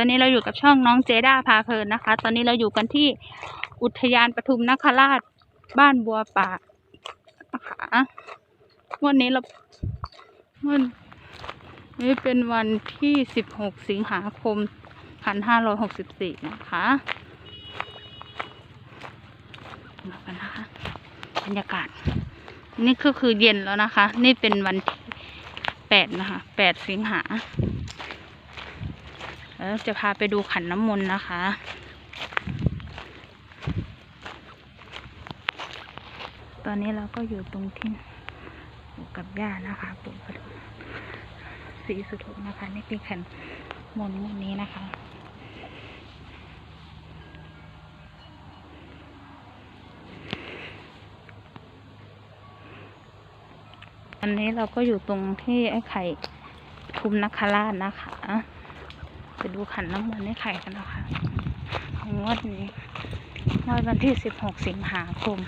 อนนี้เราอยู่กับช่องน้องเจด้าพาเพลินนะคะ ตอนนี้เราอยู่กันที่อุทยานปทุมนคราชบ้านบัวป่านะคะวันนี้เราวันนี้เป็นวันที่สิบหกสิงหาคมพันห้าร้อยหกสิบสี่นะคะมากันนะคะบรรยากาศ นี่ก็คือเย็นแล้วนะคะ นี่เป็นวันที่แปดนะคะแปดสิงหา แล้วจะพาไปดูขันน้ำมนต์นะคะ ตอนนี้เราก็อยู่ตรงที่กับย่านะคะปู่ปสีสุโธนะคะ นี่เป็นขันมนต์นนี้นะคะอันนี้เราก็อยู่ตรงที่ไอ้ไข่ทุมนคราชนะคะ ไปดูขันน้ำมนต์ให้ไข่กันนะคะของงวดนี้งวดวันที่ 16 สิงหาคม